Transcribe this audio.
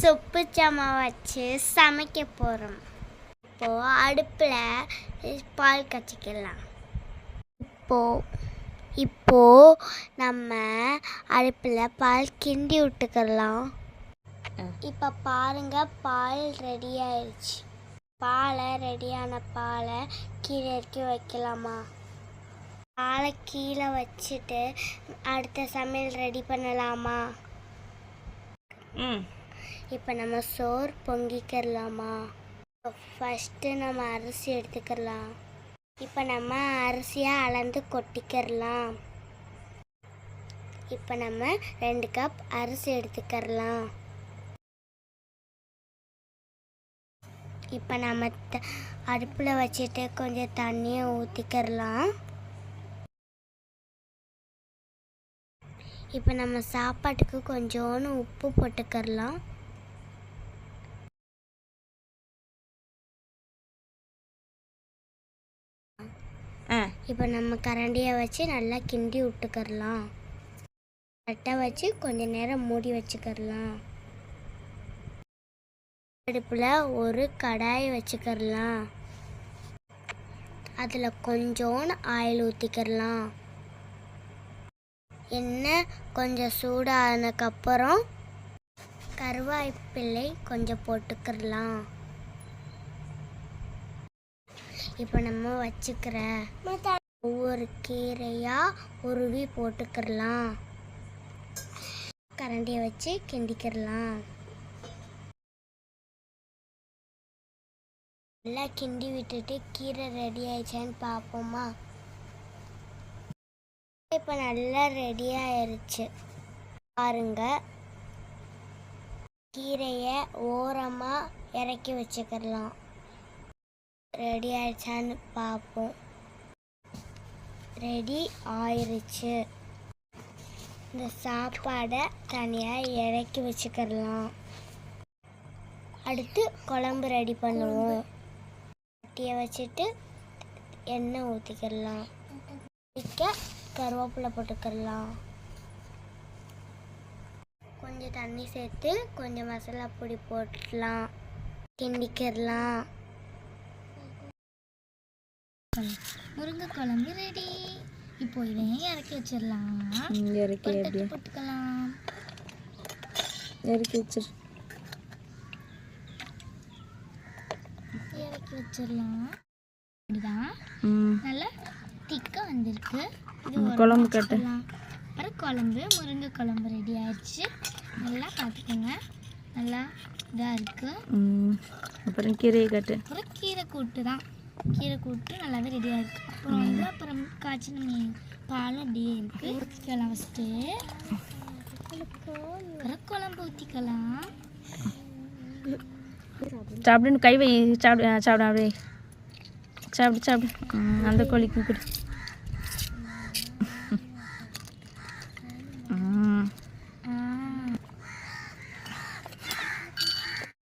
சொப்பு சாமான் வச்சு சமைக்க போகிறோம் இப்போது அடுப்பில் பால் கச்சிக்கலாம் இப்போது இப்போது நம்ம அடுப்பில் பால் கிண்டி விட்டுக்கலாம். இப்போ பாருங்கள் பால் ரெடி ஆயிடுச்சு பாலை ரெடியான பாலை கீழே இறக்கி வைக்கலாமா? பாலை கீழே வச்சுட்டு அடுத்த சமையல் ரெடி பண்ணலாமா? ம். இப்போ நம்ம சோறு பொங்கிக்கிறலாமா? ஃபஸ்ட்டு நம்ம அரிசி எடுத்துக்கலாம் இப்போ நம்ம அரிசியாக அளந்து கொட்டிக்கிறலாம். இப்போ நம்ம ரெண்டு கப் அரிசி எடுத்துக்கிறலாம். இப்போ நம்ம த அடுப்பில் வச்சுட்டு கொஞ்சம் தண்ணியை ஊற்றிக்கிறலாம் இப்போ நம்ம சாப்பாட்டுக்கு கொஞ்சோன்னு உப்பு போட்டுக்கிறலாம். இப்போ நம்ம கரண்டியை வச்சு நல்லா கிண்டி விட்டுக்கரலாம் தட்டை வச்சு கொஞ்ச நேரம் மூடி வச்சுக்கரலாம் அடுப்பில் ஒரு கடாய் வச்சுக்கரலாம் அதில் கொஞ்சோண்டு ஆயில் ஊற்றிக்கிறலாம் எண்ணெய் கொஞ்சம் சூடானதுக்கப்புறம் கருவாய்ப்பிள்ளை கொஞ்சம் போட்டுக்கிறலாம். இப்போ நம்ம வச்சுக்கிற ஒவ்வொரு கீரையாக உருவி போட்டுக்கிறலாம் கரண்டியை வச்சு கிண்டிக்கிறலாம் நல்லா கிண்டி விட்டுட்டு கீரை ரெடி ஆயிடுச்சான்னு பார்ப்போமா. இப்போ நல்லா ரெடி ஆயிடுச்சு பாருங்க. கீரையை ஓரமாக இறக்கி வச்சுக்கிறலாம் ரெடி ஆயிடுச்சான்னு பார்ப்போம். ரெடி ஆயிடுச்சு இந்த சாப்பாடை தனியாக இறக்கி வச்சுக்கிடலாம் அடுத்து குழம்பு ரெடி பண்ணுவோம். கட்டியை வச்சுட்டு எண்ணெய் ஊற்றிக்கிடலாம் வைக்க கருவேப்பிலை போட்டுக்கிடலாம் கொஞ்சம் தண்ணி சேர்த்து கொஞ்சம் மசாலா பொடி போட்டுடலாம் கிண்டிக்கிடலாம் முருங்கை குழம்பு ரெடி. இப்போ இதையும் இறக்கி வச்சிடலாம். இங்கே இறக்கி அப்படியே. போட்டுக்கலாம். இறக்கி வச்சிரு. இறக்கி வச்சிடலாம். இப்படிதான். நல்லா திக்காக வந்திருக்கு. இது குழம்பு கட்டு. வச்சிடலாம். அப்புறம் குழம்பு முருங்கை குழம்பு ரெடி ஆயிடுச்சு. நல்லா பார்த்துக்கோங்க. நல்லா இதாக இருக்குது அப்புறம் கீரையை கட்டு. அப்புறம் கீரை கூட்டு தான் கீரை கூட்டு நல்லாவே ரெடியாக இருக்குது அப்புறம் வந்து அப்புறம் காய்ச்சின மீன் பாலும் அப்படியே இருக்குது ஊற்றிக்கலாம் ஃபஸ்ட்டு குழம்பு ஊற்றிக்கலாம் சாப்பிடுன்னு கை வை சாப்பிடு சாப்பிடு அப்படியே. சாப்பிடு சாப்பிடு. அந்த கோழிக்கும் கொடு.